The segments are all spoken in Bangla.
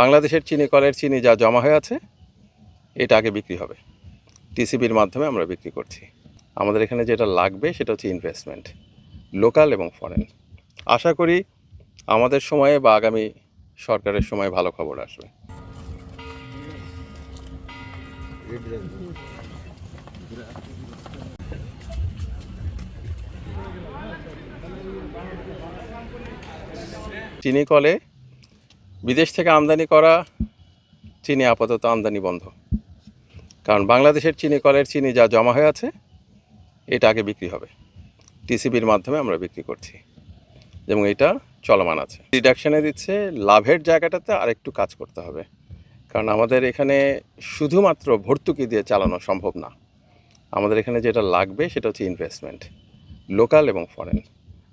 বাংলাদেশের চিনি, কলের চিনি যা জমা হয়ে আছে, এটা আগে বিক্রি হবে। টিসিবির মাধ্যমে আমরা বিক্রি করছি। আমাদের এখানে যেটা লাগবে সেটা হচ্ছে ইনভেস্টমেন্ট লোকাল এবং ফরেন আশা করি আমাদের সময়ে বা আগামী সরকারের সময় ভালো খবর আসবে। চিনি, কলে বিদেশ থেকে আমদানি করা চিনি আপাতত আমদানি বন্ধ। কারণ বাংলাদেশের চিনি কলের চিনি যা জমা হয়ে আছে, এটা আগে বিক্রি হবে। টিসিবির মাধ্যমে আমরা বিক্রি করছি। এবং এটা চলমান আছে। রিডাকশানে দিচ্ছে, লাভের জায়গাটাতে আরেকটু কাজ করতে হবে। কারণ আমাদের এখানে শুধুমাত্র ভর্তুকি দিয়ে চালানো সম্ভব না। আমাদের এখানে যেটা লাগবে সেটা হচ্ছে ইনভেস্টমেন্ট লোকাল এবং ফরেন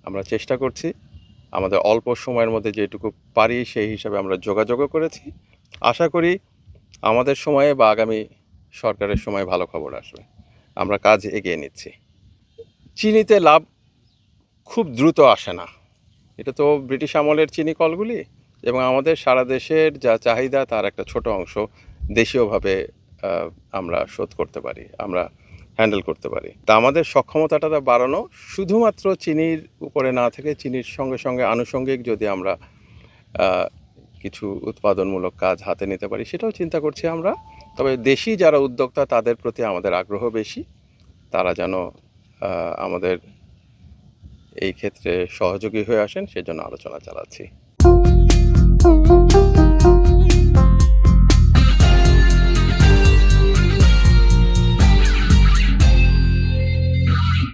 আমরা চেষ্টা করছি আমাদের অল্প সময়ের মধ্যে যেটুকু পারি সেই হিসাবে আমরা যোগাযোগও করেছি। আশা করি আমাদের সময়ে বা আগামী সরকারের সময় ভালো খবর আসবে। আমরা কাজ এগিয়ে নিচ্ছি। চিনিতে লাভ খুব দ্রুত আসে না। এটা তো ব্রিটিশ আমলের চিনি কলগুলি এবং আমাদের সারা দেশের যা চাহিদা তার একটা ছোট অংশ দেশীয়ভাবে আমরা শোধ করতে পারি। আমরা হ্যান্ডেল করতে পারি। তা আমাদের সক্ষমতাটা বাড়ানো, শুধুমাত্র চিনির উপরে না থেকে চিনির সঙ্গে সঙ্গে আনুষঙ্গিক যদি আমরা কিছু উৎপাদনমূলক কাজ হাতে নিতে পারি, সেটাও চিন্তা করছি আমরা। তবে দেশি যারা উদ্যোক্তা, তাদের প্রতি আমাদের আগ্রহ বেশি। তারা যেন আমাদের এই ক্ষেত্রে সহযোগী হয়ে আসেন, সেজন্য আলোচনা চালাচ্ছি।